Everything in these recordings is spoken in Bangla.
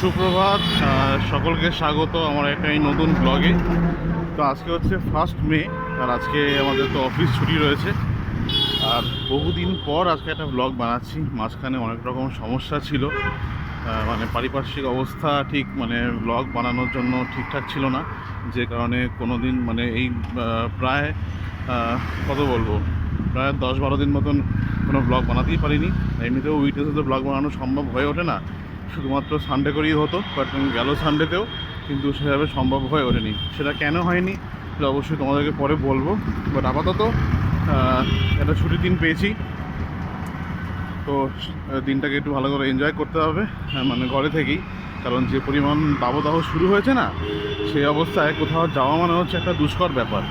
সুপ্রভাত সকলকে স্বাগত আমার একটা এই নতুন ব্লগে তো আজকে হচ্ছে ফার্স্ট মে আর আজকে আমাদের তো অফিস ছুটি রয়েছে। আর বহুদিন পর আজকে একটা ব্লগ বানাচ্ছি। মাঝখানে অনেক রকম সমস্যা ছিল। মানে পারিপার্শ্বিক অবস্থা ঠিক মানে ব্লগ বানানোর জন্য ঠিকঠাক ছিল না। যে কারণে কোনো দিন মানে এই প্রায় কত বলব? প্রায় দশ বারো দিন মতন কোনো ব্লগ বানাতেই পারিনি। এমনিতেও উইকেন্ডে তো ব্লগ বানানো সম্ভব হয়ে ওঠে না। শুধুমাত্র সানডে করেই হতো বাট গেল সানডেতেও কিন্তু সেভাবে সম্ভব হয়ে ওঠেনি। সেটা কেন হয়নি, সেটা অবশ্যই তোমাদেরকে পরে বলব বাট আপাতত একটা ছুটির দিন পেয়েছি। তো দিনটাকে একটু ভালো করে এনজয় করতে হবে মানে ঘরে থেকেই, কারণ যে পরিমাণ দাবদাহ শুরু হয়েছে না, সেই অবস্থায় কোথাও যাওয়া মানে হচ্ছে একটা দুষ্কর ব্যাপার।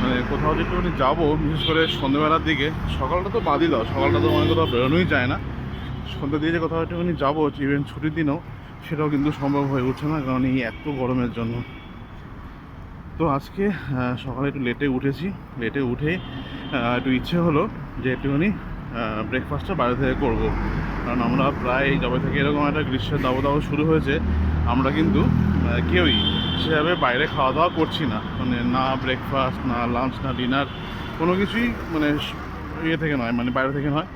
মানে কোথাও যে একটুখানি যাব, বিশেষ করে সন্ধ্যেবেলার দিকে, সকালটা তো বাদই দাও, সকালটা তো মানে কোথাও বেরোনোই যায় না। সন্ধ্যা দিয়ে যে কোথাও একটুখানি যাব ইভেন ছুটির দিনেও, সেটাও কিন্তু সম্ভব হয়ে উঠছে না, কারণ এই এত গরমের জন্য। তো আজকে সকালে একটু লেটে উঠেছি। লেটে উঠে একটু ইচ্ছে হলো যে একটুখানি ব্রেকফাস্টটা বাইরে থেকে করব। কারণ আমরা প্রায় যবে থেকে এরকম একটা গ্রীষ্মের দাবদাহ শুরু হয়েছে, আমরা কিন্তু কেউই সেভাবে বাইরে খাওয়া দাওয়া করছি না। মানে না ব্রেকফাস্ট না লাঞ্চ না ডিনার কোনো কিছুই মানে ইয়ে থেকে নয় মানে বাইরে থেকে নয়।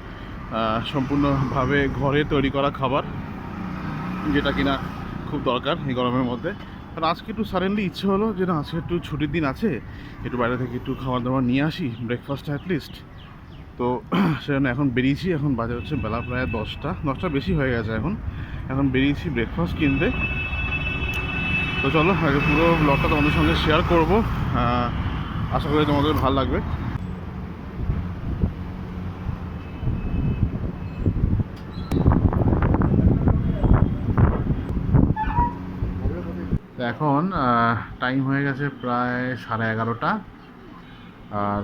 সম্পূর্ণভাবে ঘরে তৈরি করা খাবার যেটা কিনা খুব দরকার এই গরমের মধ্যে। আর আজকে একটু সাডেনলি ইচ্ছে হলো যে আজকে একটু ছুটির দিন আছে, একটু বাইরে থেকে একটু খাবার দাবার নিয়ে আসি ব্রেকফাস্ট অ্যাটলিস্ট তো সেজন্য এখন বেরিয়েছি, এখন বাজে হচ্ছে বেলা প্রায় দশটা দশটা বেশি হয়ে গেছে এখন। এখন বেরিয়েছি ব্রেকফাস্ট কিনতে। তো চলো, আগে পুরো ব্লগটা তোমাদের সঙ্গে শেয়ার করব। আশা করি তোমাদের ভালো লাগবে। এখন টাইম হয়ে গেছে প্রায় সাড়ে এগারোটা। আর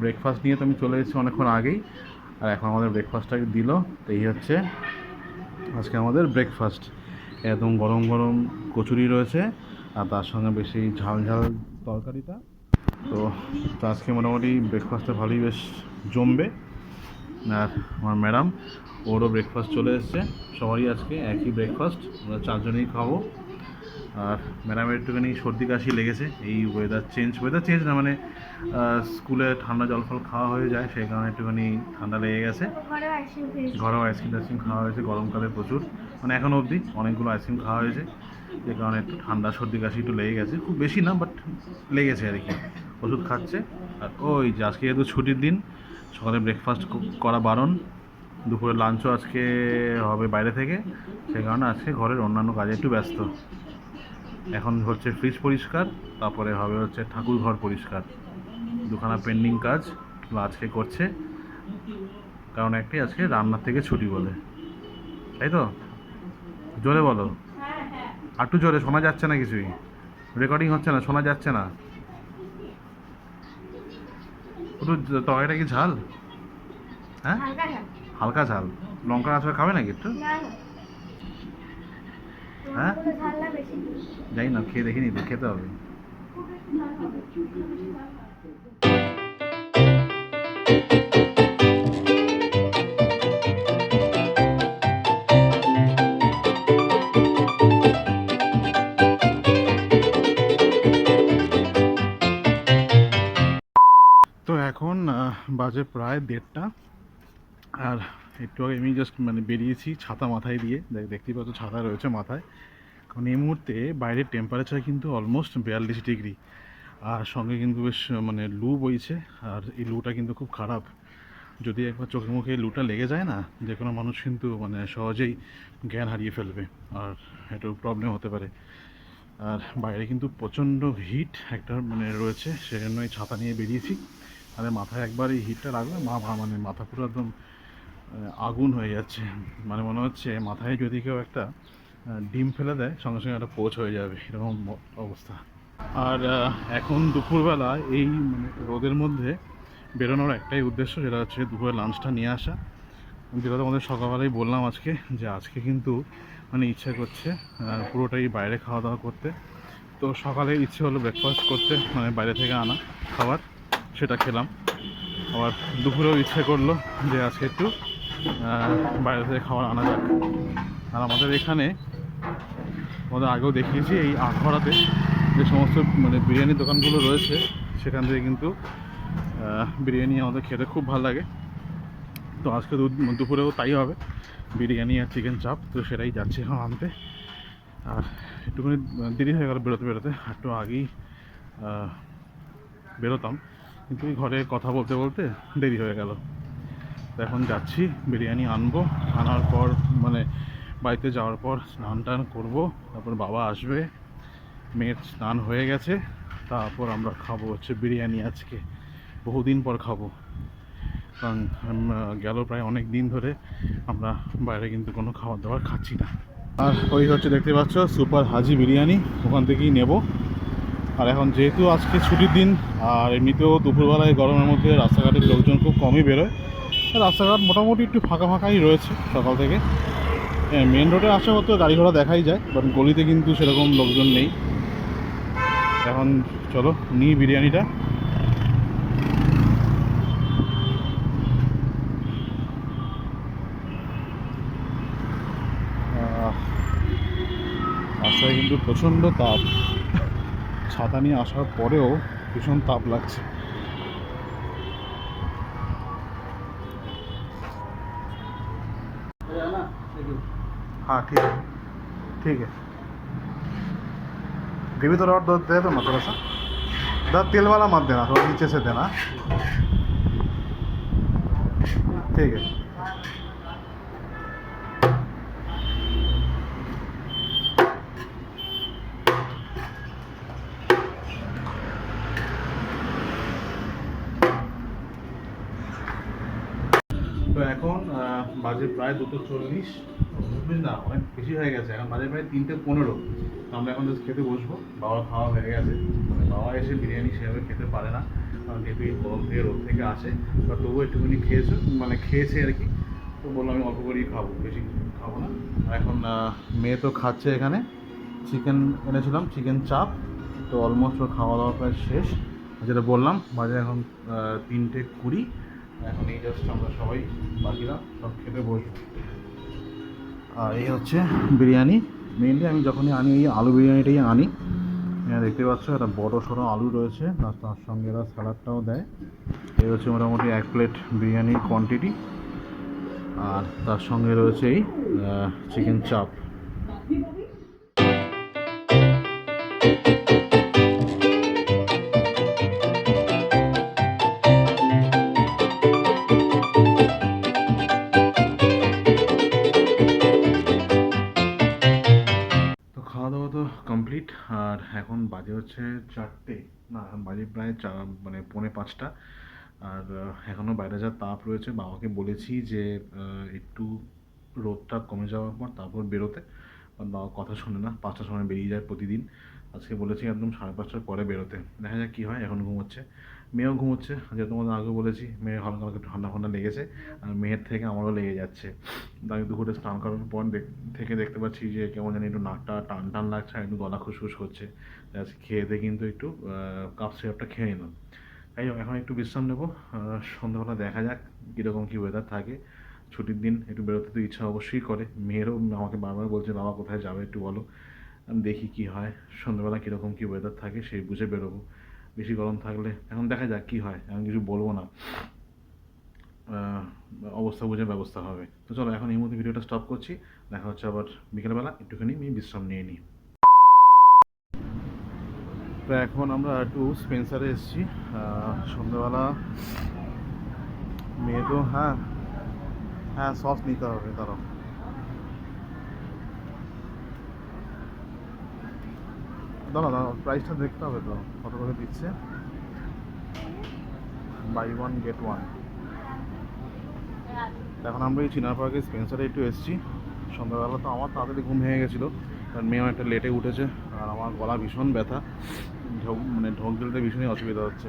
ব্রেকফাস্ট নিয়ে তো আমি চলে এসেছি অনেকক্ষণ আগেই। আর এখন আমাদের ব্রেকফাস্টটাকে দিল। তো এই হচ্ছে আজকে আমাদের ব্রেকফাস্ট একদম গরম গরম কচুরি রয়েছে। আর তার সঙ্গে বেশি ঝাল ঝাল তরকারিটা। তো তো আজকে মোটামুটি ব্রেকফাস্টটা ভালোই বেশ জমবে। আর আমার ম্যাডাম ওরও ব্রেকফাস্ট চলে এসছে। সবারই আজকে একই ব্রেকফাস্ট আমরা চারজনেই খাব। আর ম্যাডামের একটুখানি সর্দি কাশি লেগেছে এই ওয়েদার চেঞ্জ ওয়েদার চেঞ্জ না মানে স্কুলে ঠান্ডা জল ফল খাওয়া হয়ে যায় সেই কারণে একটুখানি ঠান্ডা লেগে গেছে। ঘরেও আইসক্রিম টাইসক্রিম খাওয়া হয়েছে গরমকালে প্রচুর। মানে এখন অবধি অনেকগুলো আইসক্রিম খাওয়া হয়েছে যে কারণে একটু ঠান্ডা সর্দি কাশি একটু লেগে গেছে। খুব বেশি না বাট লেগেছে আর কি। ওষুধ খাচ্ছে। আর ওই যে আজকে যেহেতু ছুটির দিন সকালে ব্রেকফাস্ট করা বারণ। দুপুরে লাঞ্চও আজকে হবে বাইরে থেকে। সেই কারণে আজকে ঘরের অন্যান্য কাজে একটু ব্যস্ত। এখন হচ্ছে ফ্রিজ পরিষ্কার তারপরে হবে হচ্ছে ঠাকুর ঘর পরিষ্কার। দুখানা পেন্ডিং কাজ আজকে করছে। কারণ একটাই আজকে রান্নার থেকে ছুটি বলে। তাই তো? জোরে বলো। আর একটু জোরে শোনা যাচ্ছে না কিছুই। রেকর্ডিং হচ্ছে না শোনা যাচ্ছে না। একটু তরকারিটা কি ঝাল? হ্যাঁ? হালকা ঝাল। লঙ্কা আচার খাবে নাকি একটু? হ্যাঁ? তোমার না বেশি? যাই না খেয়ে দেখিনি তো খেতে হবে। তো এখন বাজে প্রায় দেড়টা। আর একটু আগে আমি জাস্ট মানে বেরিয়েছি ছাতা মাথায় দিয়ে, দেখ, দেখতেই পাচ্ছ ছাতা রয়েছে মাথায়। কারণ এই মুহূর্তে বাইরের টেম্পারেচার কিন্তু অলমোস্ট বিয়াল্লিশ ডিগ্রি আর সঙ্গে কিন্তু বেশ মানে লু বইছে, আর এই লুটা কিন্তু খুব খারাপ। যদি একবার চোখে মুখে লুটা লেগে যায় না, যে কোনো মানুষ কিন্তু মানে সহজেই জ্ঞান হারিয়ে ফেলবে, আর একটু প্রবলেম হতে পারে। আর বাইরে কিন্তু প্রচণ্ড হিট একটা মানে রয়েছে সেজন্য এই ছাতা নিয়ে বেরিয়েছি। আর মাথায় একবার এই হিটটা লাগবে মা মানে মাথা পুরো একদম আগুন হয়ে যাচ্ছে। মানে মনে হচ্ছে মাথায় যদি কেউ একটা ডিম ফেলে দেয়, সঙ্গে সঙ্গে একটা পোচ হয়ে যাবে। এরকম অবস্থা। আর এখন দুপুরবেলা এই মানে রোদের মধ্যে বেরোনোর একটাই উদ্দেশ্য যেটা হচ্ছে দুপুরে লাঞ্চটা নিয়ে আসা। যেটা তোমাদের সকালবেলায় বললাম আজকে, যে আজকে কিন্তু মানে ইচ্ছে করছে পুরোটাই বাইরে খাওয়া দাওয়া করতে। তো সকালে ইচ্ছে হলো ব্রেকফাস্ট করতে মানে বাইরে থেকে আনা খাবার, সেটা খেলাম। আবার দুপুরেও ইচ্ছে করল যে আজকে একটু বাইরে থেকে খাবার আনা যাক। আর আমাদের এখানে আমাদের আগেও দেখিয়েছি এই আখড়াতে যে সমস্ত মানে বিরিয়ানির দোকানগুলো রয়েছে, সেখান থেকে কিন্তু বিরিয়ানি আমাদের খেতে খুব ভালো লাগে। তো আজকে দুপুরেও তাই হবে। বিরিয়ানি আর চিকেন চাপ, তো সেটাই যাচ্ছি এখন আনতে। আর একটুখানি দেরি হয়ে গেল বেরোতে বেরোতে, একটু আগেই বেরোতাম। কিন্তু ঘরে কথা বলতে বলতে দেরি হয়ে গেল। এখন যাচ্ছি, বিরিয়ানি আনব। আনার পর মানে বাড়িতে যাওয়ার পর স্নান টান করব। তারপর বাবা আসবে, মেয়ের স্নান হয়ে গেছে। তারপর আমরা খাব হচ্ছে বিরিয়ানি আজকে। বহুদিন পর খাব। কারণ গেল প্রায় অনেক দিন ধরে আমরা বাইরে কিন্তু কোনো খাবার দাবার খাচ্ছি না। আর ওই হচ্ছে দেখতে পাচ্ছ, সুপার হাজি বিরিয়ানি। ওখান থেকেই নেব। আর এখন যেহেতু আজকে ছুটির দিন, আর এমনিতেও দুপুরবেলায় গরমের মধ্যে রাস্তাঘাটের লোকজন খুব কমই বেরোয় রাস্তাঘাট মোটামুটি একটু ফাঁকা ফাঁকাই রয়েছে সকাল থেকে। মেন রোডে আসা হতো গাড়ি ঘোড়া দেখাই যায় বাট গলিতে কিন্তু সেরকম লোকজন নেই। এখন চলো, নিই বিরিয়ানিটা। রাস্তায় কিন্তু প্রচণ্ড তাপ। ছাতা নিয়ে আসার পরেও ভীষণ তাপ লাগছে। हाँ ठीक है ठीक है ग्रेवी थोड़ा और दे दो ना थोड़ा सा ज़्यादा तेल वाला मत देना थोड़ा नीचे से देना ठीक है তো এখন আহ, বাজে প্রায় দুটো চল্লিশ চল্লিশ না, অনেক বেশি হয়ে গেছে। এখন বাজে প্রায় তিনটে পনেরো। তো আমরা এখন জাস্ট খেতে বসবো। বাবা খাওয়া হয়ে গেছে। মানে বাবা এসে বিরিয়ানি সেভাবে খেতে পারে না। কারণ যেহেতু গরম থেকে রোদ থেকে আসে বা তবুও একটুখানি খেয়েছে মানে খেয়েছে আর কি। তো বললাম আমি অল্প করেই খাব, বেশি খাব না। এখন মেয়ে তো খাচ্ছে এখানে। চিকেন এনেছিলাম, চিকেন চাপ। তো অলমোস্ট ওর খাওয়া দাওয়া প্রায় শেষ। যেটা বললাম, বাজে এখন তিনটে কুড়ি। এখন এই জাস্ট আমরা সবাই বাকিরা সব খেতে বসবো। আর এই হচ্ছে বিরিয়ানি। মেনলি আমি যখনই আনি, এই আলু বিরিয়ানিটাই আনি। এখানে দেখতে পাচ্ছ, একটা বড় সড়ো আলু রয়েছে। আর তার সঙ্গে এরা স্যালাডটাও দেয়। এই হচ্ছে মোটামুটি এক প্লেট বিরিয়ানির কোয়ান্টিটি আর তার সঙ্গে রয়েছে এই চিকেন চাপ এখন বাজে হচ্ছে চারটে। না, এখন বাজে প্রায় চার মানে পৌনে পাঁচটা। আর এখনও এখনও বাইরে যা তাপ রয়েছে, বাবাকে বলেছি যে একটু রোদটা কমে যাওয়ার পর তারপর বেরোতে। বাবা কথা শোনে না, পাঁচটার সময় বেরিয়ে যায় প্রতিদিন। আজকে বলেছি একদম সাড়ে পাঁচটার পরে বেরোতে। দেখা যাক কী হয়, এখন ঘুমোচ্ছে মেয়েও ঘুমোচ্ছে যেহেতু তোমাদের আগে বলেছি, মেয়ে হালকা হালকা ঠান্ডা ফান্ডা লেগেছে, আর মেয়ের থেকে আমারও লেগে যাচ্ছে। আমি দুপুরে স্নান করার পর থেকে দেখতে পাচ্ছি যে কেমন জানি একটু নাকটা টান টান লাগছে আর একটু গলা খুসখুস করছে। তাই আজকে খেয়ে দিয়ে কিন্তু একটু কাপ সিরাপটা খেয়ে নিলাম। তাই এখন একটু বিশ্রাম নেব সন্ধ্যাবেলা দেখা যাক কীরকম কী ওয়েদার থাকে। ছুটির দিন একটু বেরোতে তো ইচ্ছা অবশ্যই করে। মেয়েরও আমাকে বারবার বলছে, বাবা, কোথায় যাবে একটু বলো আমি দেখি কি হয়। সন্ধ্যাবেলা কীরকম কী ওয়েদার থাকে সেই বুঝে বেরোবো। বেশি গরম থাকলে। এখন দেখা যাক কী হয়, এখন কিছু বলব না। অবস্থা বুঝে ব্যবস্থা হবে। তো চলো, এখন এই মুহূর্তে ভিডিওটা স্টপ করছি। দেখা হচ্ছে আবার বিকেলবেলা, একটুখানি আমি বিশ্রাম নিয়ে নিই। তো এখন আমরা একটু স্পেন্সারে এসেছি। সন্ধ্যাবেলা মেয়ে তো হ্যাঁ হ্যাঁ সস নিতে হবে তারও দাঁড়া দাঁড়া প্রাইসটা দেখতে হবে তো, কত করে দিচ্ছে? বাই ওয়ান গেট ওয়ান এখন আমরা এই চিনার পার্কে স্পেন্সারে একটু এসেছি। সন্ধ্যাবেলা তো আমার তাড়াতাড়ি ঘুম ভেঙে গেছিল। কারণ মেয়ে একটা লেটে উঠেছে, আর আমার গলা ভীষণ ব্যথা। ঢোক মানে ঢোক গেলতে ভীষণই অসুবিধা হচ্ছে।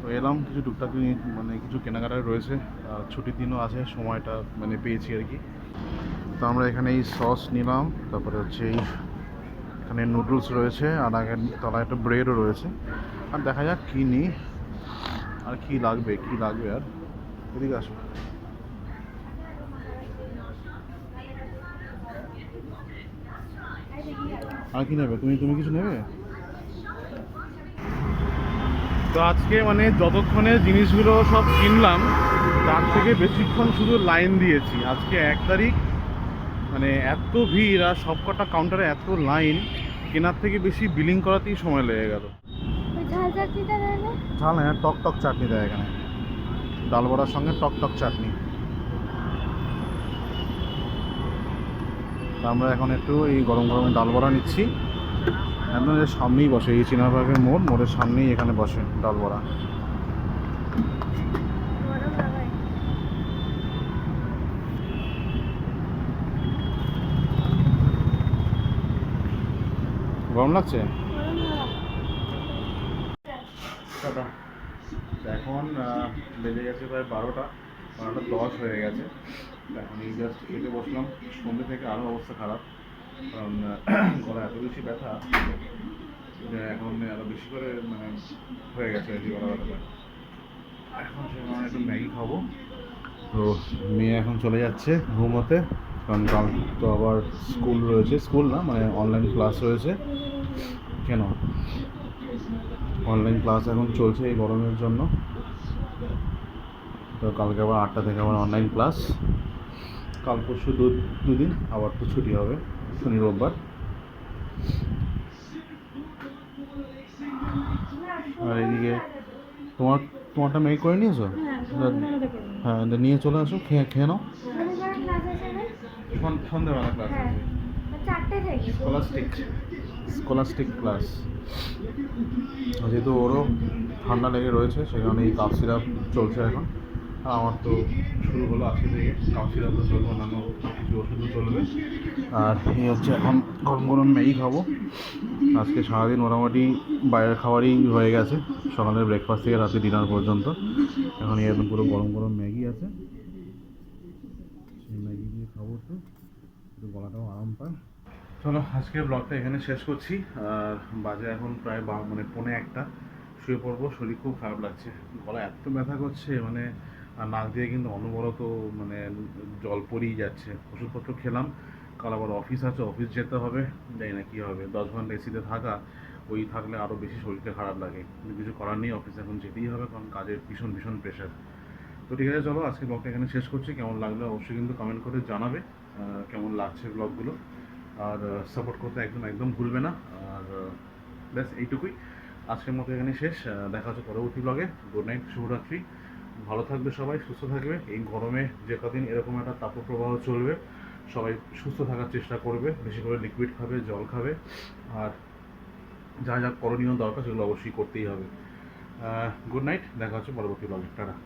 তো এলাম, কিছু টুকটাক মানে কিছু কেনাকাটা রয়েছে, আর ছুটির দিনও আছে, সময়টা মানে পেয়েছি আর কি। তো আমরা এখানে এই সস নিলাম, তারপরে হচ্ছে এই এখানে নুডলস রয়েছে, আর আগে তলায় একটা ব্রেডও রয়েছে। আর দেখা যাক কী নিই, আর কী লাগবে কী লাগবে আর। এদিকে আসো। আর কি নেবে? তুমি তুমি কিছু নেবে? তো আজকে মানে যতক্ষণে জিনিসগুলো সব কিনলাম, তার থেকে বেশিক্ষণ শুধু লাইন দিয়েছি। আজকে এক তারিখ মানে এত ভিড় আর সবকটা কাউন্টারে এত লাইন কেনার থেকে বেশি বিলিং করাতেই সময় লেগে গেল। ঝাল হ্যাঁ টক টক চাটনি দেয় এখানে। ডাল বড়ার সঙ্গে টক টক চাটনি। আমরা এখন একটু এই গরম গরম ডাল বড়া নিচ্ছি। এর সামনেই বসে এই চিনাবাগের মোড় মোড়ের সামনেই এখানে বসে ডাল বড়া গরম লাগাই গরম লাগছে? এখন বেজে গেছে প্রায় বারোটা। বারোটা দশ হয়ে গেছে। এখন এই জাস্ট খেতে বসলাম। সন্ধ্যে থেকে আরও অবস্থা খারাপ। কারণ গলা এত বেশি ব্যথা। এখন আরও বেশি করে মানে হয়ে গেছে আর কি গলা এখন সে একটু ম্যাগি খাব। তো মেয়ে এখন চলে যাচ্ছে ঘুমোতে। কারণ কাল তো আবার স্কুল রয়েছে স্কুল না মানে অনলাইন ক্লাস রয়েছে। কেন? অনলাইন ক্লাস এখন চলছে এই গরমের জন্য। তো কালকে আবার আটটা থেকে আবার অনলাইন ক্লাস কাল পরশু দু দুদিন আবার তো ছুটি হবে শনি রোববার আর এদিকে তোমার তোমারটা মেয়ে করে নিয়েছো? হ্যাঁ হ্যাঁ তো নিয়ে চলে আসো খেয়ে খেয়ে নাও শনিবার ক্লাস আছে না সন- সন্ধ্যেবেলা ক্লাস স্কলাস্টিক স্কলাস্টিক ক্লাস যেহেতু ওরও ঠান্ডা লেগে রয়েছে সেখানে এই কাপ সিরাপ চলছে এখন। আর আমার তো শুরু হলো আজকে থেকে। কাপ সিরাপ তো চলবে অন্যান্য কিছু ওষুধও চলবে। আর এই হচ্ছে এখন গরম গরম ম্যাগি খাব। আজকে সারাদিন মোটামুটি বাইরের খাবারই হয়ে গেছে। সকালের ব্রেকফাস্ট থেকে রাতে ডিনার পর্যন্ত। এখন এই একদম পুরো গরম গরম ম্যাগি আছে। সেই ম্যাগি দিয়ে খাব তো একটু গলাটাও আরাম পায়। চলো, আজকের ব্লগটা এখানে শেষ করছি। আর বাজে এখন প্রায় বা- মানে পৌনে একটা। শুয়ে পড়ব, শরীর খুব খারাপ লাগছে। গলা এত ব্যথা করছে মানে আর নাক দিয়ে কিন্তু অনবরত মানে জল পড়েই যাচ্ছে। ওষুধপত্র খেলাম। কাল আবার অফিস আছে অফিস যেতে হবে। জানি না কী হবে। দশ ঘণ্টা এসিতে থাকা, ওই থাকলে আরও বেশি শরীরটা খারাপ লাগে। কিন্তু কিছু করার নেই অফিস এখন যেতেই হবে, কারণ কাজের ভীষণ ভীষণ প্রেশার তো ঠিক আছে চলো আজকে ব্লগটা এখানে শেষ করছি। কেমন লাগল অবশ্যই কিন্তু কমেন্ট করে জানাবে কেমন লাগছে ব্লগগুলো আর সাপোর্ট করতে একদম একদম ভুলবে না। আর ব্যাস, এইটুকুই। আজকের মতো এখানে শেষ। দেখা হচ্ছে পরবর্তী ব্লগে গুড নাইট শুভরাত্রি। ভালো থাকবে সবাই, সুস্থ থাকবে। এই গরমে যে কদিন এরকম একটা তাপপ্রবাহ চলবে, সবাই সুস্থ থাকার চেষ্টা করবে। বেশি করে লিকুইড খাবে, জল খাবে। আর যা যা করণীয় দরকার সেগুলো অবশ্যই করতেই হবে। গুড নাইট দেখা হচ্ছে পরবর্তী ব্লগে টাটা।